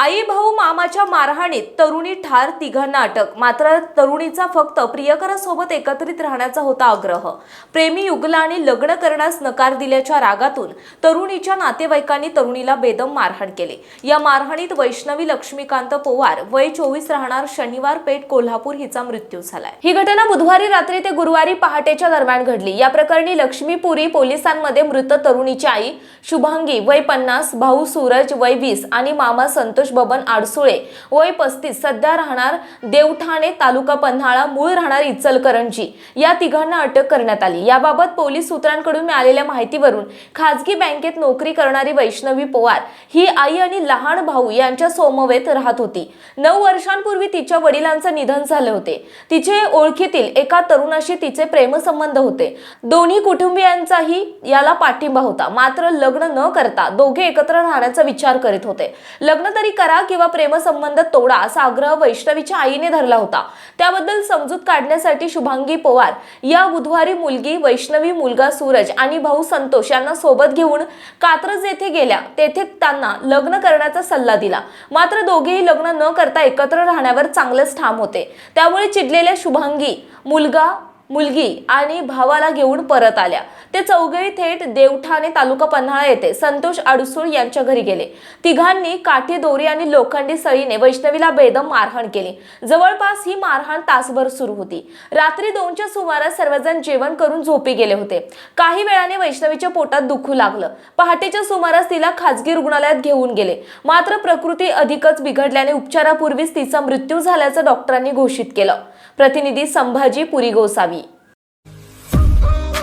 आई भाऊ मामाच्या मारहाणीत तरुणी ठार तिघांना अटक. मात्र तरुणीचा फक्त प्रियकरासोबत एकत्रित राहण्याचा होता आग्रह. प्रेमी युगलाने लग्न करण्यास नकार दिल्याच्या रागातून तरुणीच्या नातेवाईकांनी तरुणीला बेदम मारहाण केले. या मारहाणीत वैष्णवी लक्ष्मीकांत पोवार वय चोवीस राहणार शनिवार पेठ कोल्हापूर हिचा मृत्यू झालाय. ही घटना बुधवारी रात्री ते गुरुवारी पहाटेच्या दरम्यान घडली. या प्रकरणी लक्ष्मीपुरी पोलिसांमध्ये मृत तरुणीची आई शुभांगी वय पन्नास भाऊ सूरज वय वीस आणि मामा संतोष संतोष बबन आडसुळे वय पस्तीस सध्या राहणार देवठाणे तालुका पन्हाळा मूळ राहणार इचलकरंजी. या तिघांना अटक करण्यात आली. याबाबत पोलीस सूत्रांकडून मिळालेल्या माहितीवरून खाजगी बँकेत नोकरी करणारी वैष्णवी पवार ही आई आणि लहान भाऊ यांच्या सोमवेत राहत होती. नऊ वर्षांपूर्वी तिच्या वडिलांचं निधन झाले होते. तिचे ओळखीतील एका तरुणाशी तिचे प्रेमसंबंध होते. दोन्ही कुटुंबियांचाही याला पाठिंबा होता. मात्र लग्न न करता दोघे एकत्र राहण्याचा विचार करीत होते. लग्न तरी करा किंवा प्रेमसंबंध तोडा असा आग्रह वैष्णवीच्या आईने धरला होता. त्याबद्दल समजूत काढण्यासाठी शुभांगी पवार या बुधवारी मुलगी वैष्णवी मुलगा सूरज आणि भाऊ संतोष यांना सोबत घेऊन कात्रज येथे गेल्या. तेथे त्यांना लग्न करण्याचा सल्ला दिला. मात्र दोघेही लग्न न करता एकत्र राहण्यावर चांगलेच ठाम होते. त्यामुळे चिडलेल्या शुभांगी मुलगा मुलगी आणि भावाला घेऊन परत आल्या. ते चौघे थेट देवठाणे तालुका पन्हाळा येथे संतोष अडुसूळ यांच्या घरी गेले. तिघांनी काठी दोरी आणि लोखंडी सळीने वैष्णवीला बेदम मारहाण केली. जवळपास ही मारहाण तासभर सुरू होती. रात्री दोनच्या सुमारास सर्वजण जेवण करून झोपी गेले होते. काही वेळाने वैष्णवीच्या पोटात दुखू लागलं. पहाटेच्या सुमारास तिला खाजगी रुग्णालयात घेऊन गेले. मात्र प्रकृती अधिकच बिघडल्याने उपचारापूर्वीच तिचा मृत्यू झाल्याचं डॉक्टरांनी घोषित केलं. प्रतिनिधी संभाजी पुरी गोसावी.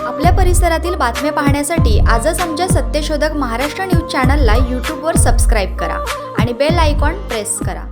आपल्या परिसरातील बातम्या पाहण्यासाठी आजच आमच्या सत्यशोधक महाराष्ट्र न्यूज चॅनलला यूट्यूबवर सबस्क्राईब करा आणि बेल आयकॉन प्रेस करा.